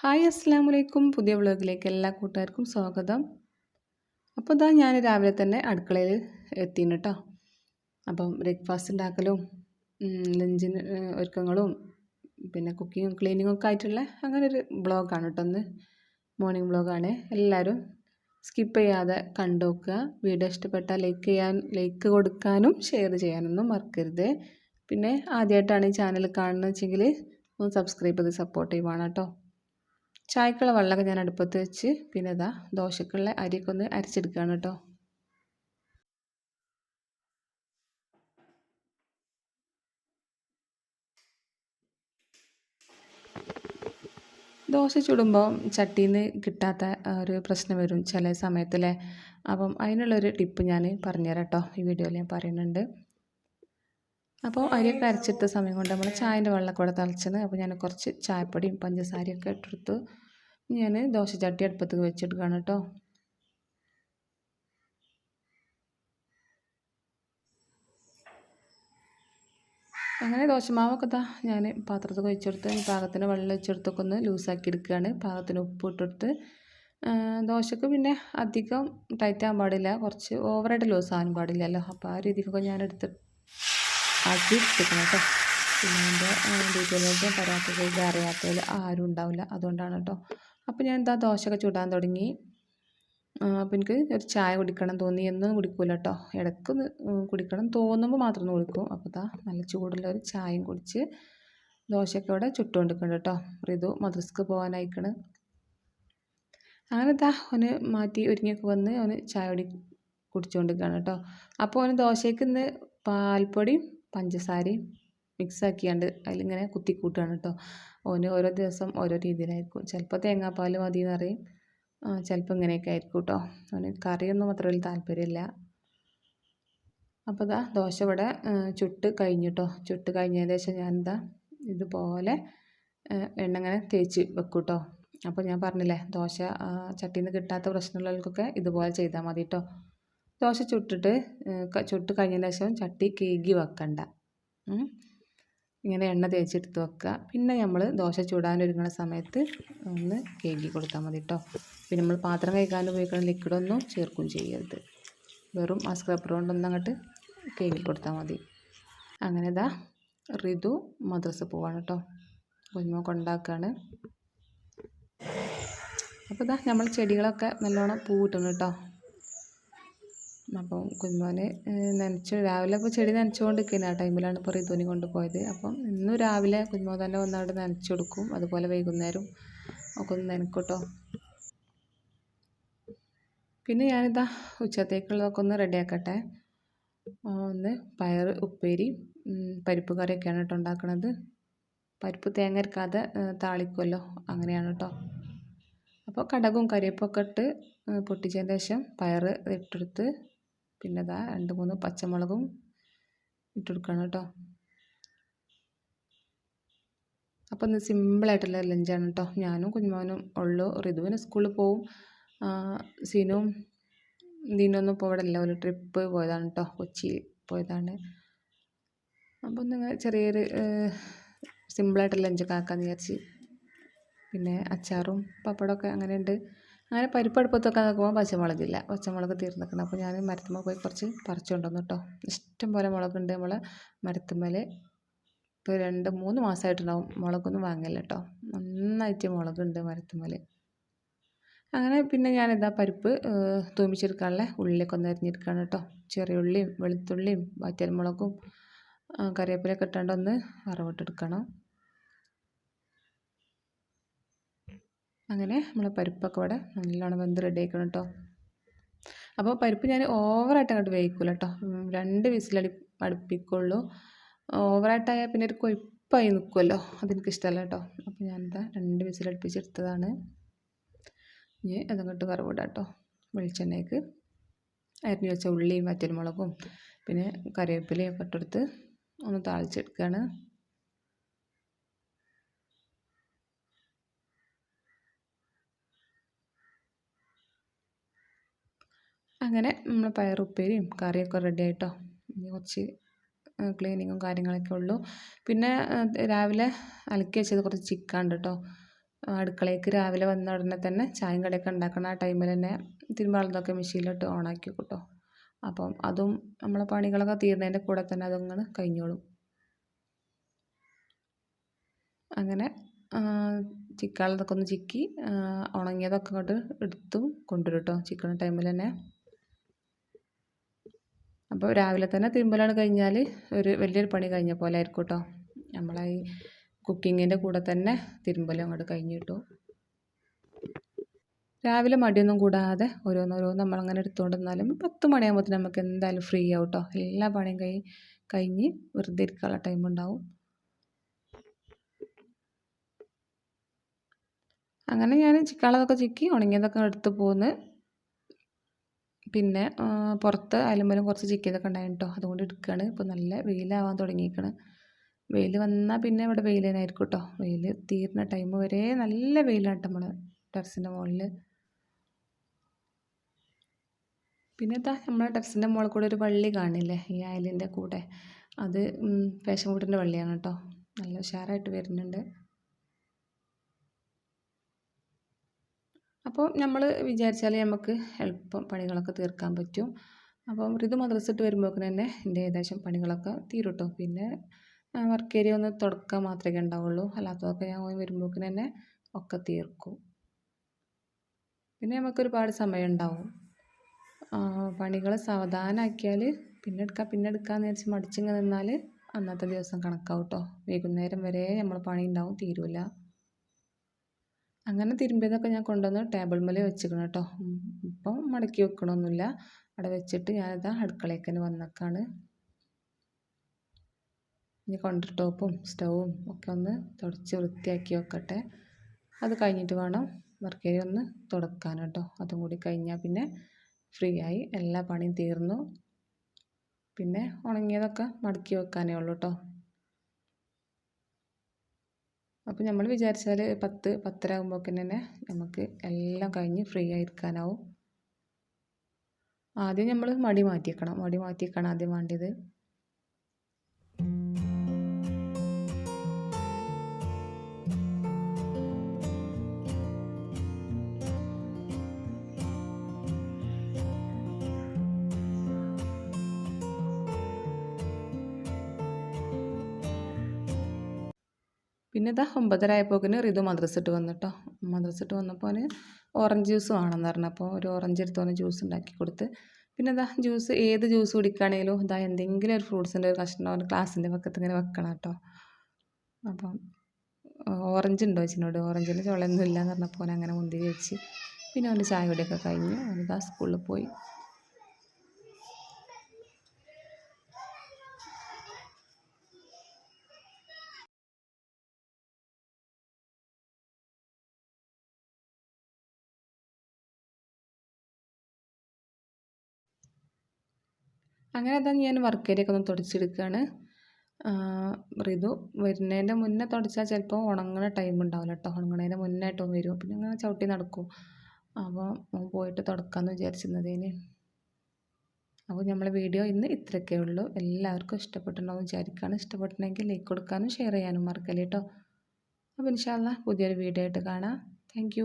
Hi അസ്സാം വലൈക്കും പുതിയ വ്ളോഗിലേക്ക് എല്ലാ കൂട്ടുകാർക്കും സ്വാഗതം. അപ്പോൾ ഇതാ ഞാൻ രാവിലെ തന്നെ അടുക്കളയിൽ എത്തിയിന് കേട്ടോ അപ്പം ബ്രേക്ക്ഫാസ്റ്റ് ഉണ്ടാക്കലും ലഞ്ചിന് ഒരുക്കങ്ങളും പിന്നെ കുക്കിങ്ങും ക്ലീനിങ്ങും ഒക്കെ ആയിട്ടുള്ള അങ്ങനെ ഒരു ബ്ലോഗാണ് കേട്ടോ ഒന്ന് മോർണിംഗ് ബ്ലോഗാണ് എല്ലാവരും സ്കിപ്പ് ചെയ്യാതെ കണ്ടു നോക്കുക. വീഡിയോ ഇഷ്ടപ്പെട്ടാൽ ലൈക്ക് ചെയ്യാൻ ലൈക്ക് കൊടുക്കാനും ഷെയർ ചെയ്യാനൊന്നും മറക്കരുത്. പിന്നെ ആദ്യമായിട്ടാണ് ഈ ചാനൽ കാണുന്നത് വെച്ചെങ്കിൽ ഒന്ന് സബ്സ്ക്രൈബ് ചെയ്ത് സപ്പോർട്ട് ചെയ്യുവാണ് കേട്ടോ ചായക്കുള്ള വെള്ളമൊക്കെ ഞാൻ അടുപ്പത്ത് വെച്ച് പിന്നെ ഇതാ ദോശക്കുള്ള അരിയൊക്കെ ഒന്ന് അരച്ചെടുക്കുകയാണ് കേട്ടോ. ദോശ ചുടുമ്പോൾ ചട്ടിയിൽ നിന്ന് കിട്ടാത്ത ഒരു പ്രശ്നം വരും ചില സമയത്തല്ലേ അപ്പം അതിനുള്ളൊരു ടിപ്പ് ഞാൻ പറഞ്ഞുതരാം കേട്ടോ. ഈ വീഡിയോയിൽ ഞാൻ പറയുന്നുണ്ട്. അപ്പോൾ അരി അരച്ചിട്ട സമയം കൊണ്ട് നമ്മൾ ചായന്റെ വെള്ളമൊക്കെ കൂടെ തിളച്ചത്. അപ്പോൾ ഞാൻ കുറച്ച് ചായപ്പൊടിയും പഞ്ചസാരയൊക്കെ ഇട്ടെടുത്ത്. ഞാൻ ദോശ ചട്ടി അടുപ്പത്ത് വെച്ചെടുക്കുകയാണ് കേട്ടോ. അങ്ങനെ ദോശമാവൊക്കെ താ ഞാൻ പാത്രത്തിൽ ഒഴിച്ചെടുത്ത് പാകത്തിന് വെള്ളം ഒഴിച്ചെടുത്തൊക്കെ ഒന്ന് ലൂസാക്കി എടുക്കുകയാണ് പാകത്തിന് ഉപ്പ് ഇട്ടെടുത്ത്. ദോശക്ക് പിന്നെ അധികം ടൈറ്റ് ആകാൻ പാടില്ല. കുറച്ച് ഓവറായിട്ട് ലൂസ് ആകാൻ പാടില്ലല്ലോ. അപ്പോൾ ആ രീതിക്കൊക്കെ ഞാൻ എടുത്ത് ആക്കി എടുത്തിരിക്കണം കേട്ടോ പിന്നെ എന്റെ പറയാത്തത് ഇത് അറിയാത്തതിൽ ആരും ഉണ്ടാവില്ല. അതുകൊണ്ടാണ് കേട്ടോ അപ്പോൾ ഞാൻ എന്താ ദോശയൊക്കെ ചൂടാൻ തുടങ്ങി. അപ്പോൾ എനിക്ക് ഒരു ചായ കുടിക്കണം തോന്നി. എന്നും കുടിക്കൂല കേട്ടോ ഇടയ്ക്ക് കുടിക്കണം തോന്നുമ്പോൾ മാത്രം കുടിക്കും. അപ്പോൾ ഇതാ നല്ല ചൂടുള്ള ഒരു ചായയും കുടിച്ച് ദോശയൊക്കെ ഇവിടെ ചുട്ടുകൊണ്ടിരിക്കുന്നുണ്ട് കേട്ടോ ഋതു മദ്രസ്ക്ക് പോകാനായിക്കണ്. അങ്ങനെ ഇതാ അവന് മാറ്റി ഒരുങ്ങിയൊക്കെ വന്ന് അവന് ചായ കുടി കുടിച്ചുകൊണ്ടിരിക്കുകയാണ് കേട്ടോ അപ്പോൾ അവന് ദോശയ്ക്ക് ഇന്ന് പാൽപ്പൊടിയും പഞ്ചസാരയും മിക്സ് ആക്കിയാണ്ട് അതിലിങ്ങനെ കുത്തിക്കൂട്ടുകയാണ് കേട്ടോ ഓന് ഓരോ ദിവസം ഓരോ രീതിയിലായിരിക്കും. ചിലപ്പോൾ തേങ്ങാപ്പാൽ മതി എന്ന് പറയും. ചിലപ്പോൾ ഇങ്ങനെയൊക്കെ ആയിരിക്കും കേട്ടോ അവന് കറിയൊന്നും അത്ര വലിയ താല്പര്യമില്ല. അപ്പോൾ ഇതാ ദോശ ഇവിടെ ചുട്ട് കഴിഞ്ഞു കേട്ടോ ചുട്ട് കഴിഞ്ഞതിന് ശേഷം എന്താ ഇതുപോലെ എണ്ണ ഇങ്ങനെ തേച്ച് വെക്കും കേട്ടോ അപ്പോൾ ഞാൻ പറഞ്ഞില്ലേ ദോശ ചട്ടിയിൽ നിന്ന് കിട്ടാത്ത പ്രശ്നമുള്ളവർക്കൊക്കെ ഇതുപോലെ ചെയ്താൽ മതി കേട്ടോ ദോശ ചുട്ടിട്ട് ചുട്ട് കഴിഞ്ഞതിന് ശേഷം ചട്ടി കേകി വെക്കണ്ട. ഇങ്ങനെ എണ്ണ തേച്ചെടുത്ത് വെക്കുക. പിന്നെ നമ്മൾ ദോശ ചൂടാനൊരുങ്ങുന്ന സമയത്ത് ഒന്ന് കേകി കൊടുത്താൽ മതി കേട്ടോ പിന്നെ നമ്മൾ പാത്രം കഴിക്കാൻ ഉപയോഗിക്കുന്ന ലിക്വിഡൊന്നും ചേർക്കും ചെയ്യരുത്. വെറും ആ സ്ക്രബ്ബർ കൊണ്ടൊന്നും അങ്ങോട്ട് കേകി കൊടുത്താൽ മതി. അങ്ങനെ ഇതാ ഋതു മദ്രസ പോവാണ് കേട്ടോ കുഞ്ഞുമോ കൊണ്ടാക്കുകയാണ് അപ്പോൾ ഇതാ നമ്മൾ ചെടികളൊക്കെ നല്ലോണം പൂ കിട്ടുന്നു കേട്ടോ അപ്പം കുഞ്ഞുമോന് നനച്ച് രാവിലെ അപ്പോൾ ചെടി നനച്ചുകൊണ്ടിരിക്കുന്ന ആ ടൈമിലാണ് ഇപ്പോൾ റിതുവിനെ കൊണ്ടുപോയത്. അപ്പം ഇന്നും രാവിലെ കുഞ്ഞുമോൻ തന്നെ വന്ന് അവിടെ നനച്ചു കൊടുക്കും. അതുപോലെ വൈകുന്നേരം ഒക്കെ ഒന്ന് നനക്കൂട്ടോ കേട്ടോ പിന്നെ ഞാനിതാ ഉച്ചത്തേക്കുള്ളതൊക്കെ ഒന്ന് റെഡിയാക്കട്ടെ ഒന്ന് പയർ ഉപ്പേരി പരിപ്പ് കറിയൊക്കെയാണ് കേട്ടോ ഉണ്ടാക്കുന്നത് പരിപ്പ് തേങ്ങ അരക്കാതെ താളിക്കുമല്ലോ അങ്ങനെയാണ് കേട്ടോ അപ്പോൾ കടകും കരിയപ്പൊക്കെ ഇട്ട് പൊട്ടിച്ചതിന് ശേഷം പയർ ഇട്ടെടുത്ത് പിന്നെ ഇതാ രണ്ട് മൂന്ന് പച്ചമുളകും ഇട്ട് കൊടുക്കണം കേട്ടോ. അപ്പോൾ ഇന്ന് സിമ്പിളായിട്ടുള്ള ലഞ്ചാണ് കേട്ടോ. ഞാനും കുഞ്ഞുമോനും ഉള്ളു. ഋതുവിന് സ്കൂളിൽ പോവും. സീനും ദീനൊന്നും ഇപ്പോൾ ഇവിടെ ഇല്ല. ഒരു ട്രിപ്പ് പോയതാണ് കേട്ടോ. കൊച്ചി പോയതാണ്. അപ്പോൾ ഒന്ന് ചെറിയൊരു സിമ്പിളായിട്ടുള്ള ലഞ്ചൊക്കെ ആക്കാമെന്ന് വിചാരിച്ച്. പിന്നെ അച്ചാറും പപ്പടമൊക്കെ അങ്ങനെ ഉണ്ട് അങ്ങനെ പരിപ്പ് അടുപ്പത്തൊക്കെ നോക്കുമ്പോൾ പച്ചമുളകില്ല. പച്ചമുളക് തീർന്നിക്കണം അപ്പോൾ ഞാൻ മരത്തുമ്മ പോയി കുറച്ച് പറിച്ചു കൊണ്ടുവന്നു കേട്ടോ. ഇഷ്ടം പോലെ മുളകുണ്ട് നമ്മൾ മരത്തുമ്മൽ ഇപ്പോൾ രണ്ട് മൂന്ന് മാസമായിട്ടുണ്ടാവും മുളകൊന്നും വാങ്ങില്ല കേട്ടോ. നന്നായിട്ട് മുളകുണ്ട് മരത്തുമ്മൽ അങ്ങനെ പിന്നെ ഞാനിതാ പരിപ്പ് തൂമിച്ചെടുക്കാനുള്ള ഉള്ളിലേക്ക് ഒന്ന് അരിഞ്ഞെടുക്കുകയാണ് കേട്ടോ. ചെറിയ ഉള്ളിയും വെളുത്തുള്ളിയും വറ്റൽമുളകും കറിവേപ്പിലൊക്കെ ഇട്ടാണ്ട് ഒന്ന് വറവിട്ടെടുക്കണം. അങ്ങനെ നമ്മൾ പരിപ്പൊക്കെ ഇവിടെ നല്ലോണം വെന്ത് റെഡി ആക്കണം കേട്ടോ അപ്പോൾ പരിപ്പ് ഞാൻ ഓവറായിട്ട് അങ്ങോട്ട് വേവിക്കില്ല കേട്ടോ രണ്ട് വിസിലടി അടുപ്പിക്കുള്ളൂ. ഓവറായിട്ടായാൽ പിന്നെ ഒരു കൊഴുപ്പായി നിൽക്കുമല്ലോ അതെനിക്ക് ഇഷ്ടമല്ല കേട്ടോ അപ്പോൾ ഞാനിതാ രണ്ട് വിസിലടുപ്പിച്ചെടുത്തതാണ് ഇനി അതങ്ങോട്ട് കറിവിടാം കേട്ടോ വെളിച്ചെണ്ണയ്ക്ക് അരിഞ്ഞു വെച്ച ഉള്ളിയും വറ്റൽമുളകും പിന്നെ കറിവേപ്പിലയും ഒക്കെ ഇട്ടെടുത്ത് ഒന്ന് താളിച്ചെടുക്കുകയാണ് അങ്ങനെ നമ്മൾ പയറുപ്പേരിയും കറിയൊക്കെ റെഡി ആയിട്ടോ? ഇനി കുറച്ച് ക്ലീനിങ്ങും കാര്യങ്ങളൊക്കെ ഉള്ളൂ. പിന്നെ രാവിലെ അലക്കി വെച്ചത് കുറച്ച് ചിക്കൻ ഉണ്ട് കേട്ടോ അടുക്കളയ്ക്ക് രാവിലെ വന്ന ഉടനെ തന്നെ ചായയും കടയൊക്കെ ഉണ്ടാക്കണം. ആ ടൈമിൽ തന്നെ തിരുമ്പാളതൊക്കെ മെഷീനിലിട്ട് ഓണാക്കി കേട്ടോ അപ്പം അതും നമ്മളെ പണികളൊക്കെ തീർന്നതിന്റെ കൂടെ തന്നെ അതങ്ങനെ കഴിഞ്ഞോളും. അങ്ങനെ ചിക്കാളതൊക്കെ ഒന്ന് ചിക്കി ഉണങ്ങിയതൊക്കെ അങ്ങോട്ട് എടുത്തും കൊണ്ടുവരും കേട്ടോ ചിക്കണ ടൈമിൽ തന്നെ. അപ്പോൾ രാവിലെ തന്നെ തിരുമ്പലാണ് കഴിഞ്ഞാൽ ഒരു വലിയൊരു പണി കഴിഞ്ഞ പോലെ ആയിരിക്കും കേട്ടോ. നമ്മളെ ഈ കുക്കിങ്ങിന്റെ കൂടെ തന്നെ തിരുമ്പലും അങ്ങോട്ട് കഴിഞ്ഞു കിട്ടും. രാവിലെ മടിയൊന്നും കൂടാതെ ഓരോന്നോരോന്ന് നമ്മളങ്ങനെ എടുത്തുകൊണ്ട് നിന്നാലും പത്ത് മണിയാകുമ്പോഴത്തേന് നമുക്ക് എന്തായാലും ഫ്രീ ആവും കേട്ടോ. എല്ലാ പണിയും കൈ കഴിഞ്ഞ് വെറുതെ ഇരിക്കാനുള്ള ടൈം ഉണ്ടാവും. അങ്ങനെ ഞാൻ ചിക്കാളതൊക്കെ ചിക്കി ഉണങ്ങിയതൊക്കെ എടുത്ത് പോന്ന് പിന്നെ പുറത്ത് അയലുമ്പലും കുറച്ച് ചിക്കിയതൊക്കെ ഉണ്ടായിരുന്നു കേട്ടോ. അതുകൊണ്ട് എടുക്കുകയാണ് ഇപ്പോൾ നല്ല വെയിലാവാൻ തുടങ്ങിയിരിക്കണം. വെയിൽ വന്നാൽ പിന്നെ ഇവിടെ വെയിൽ തന്നെ ആയിരിക്കും കേട്ടോ. വെയിൽ തീരുന്ന ടൈം വരെ നല്ല വെയിലാണ് കേട്ടോ നമ്മൾ ടെറസിന്റെ മുകളിൽ പിന്നെ എന്താ? നമ്മളെ ടെറസിന്റെ മുകളിൽ കൂടെ ഒരു വള്ളി കാണില്ലേ? ഈ അയലിന്റെ കൂടെ. അത് ഫാഷൻ ഫുഡിന്റെ വള്ളിയാണ് കേട്ടോ. നല്ല ഉഷാറായിട്ട് വരുന്നുണ്ട്. അപ്പോൾ നമ്മൾ വിചാരിച്ചാൽ നമുക്ക് എളുപ്പം പണികളൊക്കെ തീർക്കാൻ പറ്റും. അപ്പം ഋതു മദ്രസിട്ട് വരുമ്പോഴേക്കും തന്നെ എന്റെ ഏകദേശം പണികളൊക്കെ തീരും കേട്ടോ പിന്നെ വർക്ക് ഏരിയ ഒന്ന് തുടക്കം മാത്രമേ ഉണ്ടാവുള്ളൂ. അല്ലാത്തതൊക്കെ ഞാൻ വരുമ്പോഴേക്കും തന്നെ ഒക്കെ തീർക്കും. പിന്നെ നമുക്കൊരുപാട് സമയം ഉണ്ടാവും. പണികൾ സാവധാനമാക്കിയാൽ പിന്നെ എടുക്കാം പിന്നെ എടുക്കാമെന്ന് വിചാരിച്ച് മടിച്ചിങ്ങനെ നിന്നാൽ അന്നത്തെ ദിവസം കണക്കാവും കേട്ടോ വൈകുന്നേരം വരെ നമ്മൾ പണി ഉണ്ടാവും തീരില്ല അങ്ങനെ തിരുമ്പിയതൊക്കെ ഞാൻ കൊണ്ടുവന്ന് ടേബിൾ മേലെ വെച്ചിരിക്കണം കേട്ടോ. ഇപ്പം മടക്കി വെക്കണമൊന്നുമില്ല അവിടെ വെച്ചിട്ട് ഞാനിതാ അടുക്കളയ്ക്ക് തന്നെ വന്നേക്കാണ്. ഇനി കൗണ്ടർ ടോപ്പും സ്റ്റൗവും ഒക്കെ ഒന്ന് തുടച്ച് വൃത്തിയാക്കി വെക്കട്ടെ. അത് കഴിഞ്ഞിട്ട് വേണം വർക്കേരി ഒന്ന് തുടക്കാൻ കേട്ടോ. അതും കൂടി കഴിഞ്ഞാൽ പിന്നെ ഫ്രീ ആയി എല്ലാ പണിയും തീർന്നു. പിന്നെ ഉണങ്ങിയതൊക്കെ മടക്കി വെക്കാനേ ഉള്ളൂ കേട്ടോ. അപ്പോൾ നമ്മൾ വിചാരിച്ചാൽ പത്ത് പത്തര ആകുമ്പോഴേക്കും തന്നെ നമുക്ക് എല്ലാം കഴിഞ്ഞ് ഫ്രീ ആയിരിക്കാനാവും. ആദ്യം നമ്മൾ മടി മാറ്റിയേക്കണം. മടി മാറ്റിയേക്കണം ആദ്യം വേണ്ടത്. പിന്നെ ഇതാ ഒമ്പതര ആയപ്പോക്കിന് റിതു മദ്രസിട്ട് വന്നു കേട്ടോ മദ്രസ ഇട്ട് വന്നപ്പോൾ ഓറഞ്ച് ജ്യൂസ് വേണമെന്ന് പറഞ്ഞപ്പോൾ ഒരു ഓറഞ്ച് എടുത്ത് വന്ന് ജ്യൂസ് ഉണ്ടാക്കി കൊടുത്ത്. പിന്നെ ഇതാ ജ്യൂസ് ഏത് ജ്യൂസ് കുടിക്കുകയാണെങ്കിലും ഇതാ എന്തെങ്കിലും ഒരു ഫ്രൂട്ട്സിന്റെ ഒരു കഷ്ണം ഒരു ഗ്ലാസിന്റെ പക്കത്ത് ഇങ്ങനെ വെക്കണം കേട്ടോ. അപ്പം ഓറഞ്ച് ഉണ്ടോ വെച്ചിനോട് ഓറഞ്ചിന് ചുളയൊന്നും ഇല്ല എന്ന് പറഞ്ഞപ്പോൾ അങ്ങനെ മുന്തിരി വെച്ച്. പിന്നെ അവന്റെ ചായ കുടിയൊക്കെ കഴിഞ്ഞ് അവനിതാ സ്കൂളിൽ പോയി. അങ്ങനെ അതാ ഞാൻ വർക്ക് ഏരിയ ഒക്കെ ഒന്ന് തുടച്ചെടുക്കുകയാണ് ഋതു വരുന്നതിന്റെ മുന്നേ തുടച്ചാൽ ചിലപ്പോൾ ഉണങ്ങുന്ന ടൈം ഉണ്ടാവില്ല കേട്ടോ ഉണങ്ങണതിന്റെ മുന്നായിട്ടും വരും. പിന്നെ അങ്ങനെ ചവിട്ടി നടക്കും. അപ്പോൾ പോയിട്ട് തുടക്കാമെന്ന് വിചാരിച്ചിരുന്നതേന്. അപ്പോൾ നമ്മളെ വീഡിയോ ഇന്ന് ഇത്രയൊക്കെ ഉള്ളൂ. എല്ലാവർക്കും ഇഷ്ടപ്പെട്ടിട്ടുണ്ടാവും വിചാരിക്കുകയാണ് ഇഷ്ടപ്പെട്ടിട്ടുണ്ടെങ്കിൽ ലൈക്ക് കൊടുക്കാനും ഷെയർ ചെയ്യാനും മറക്കല്ലേ കേട്ടോ അപ്പോൾ ഇൻഷാല്ല പുതിയൊരു വീഡിയോ ആയിട്ട് കാണാം. താങ്ക്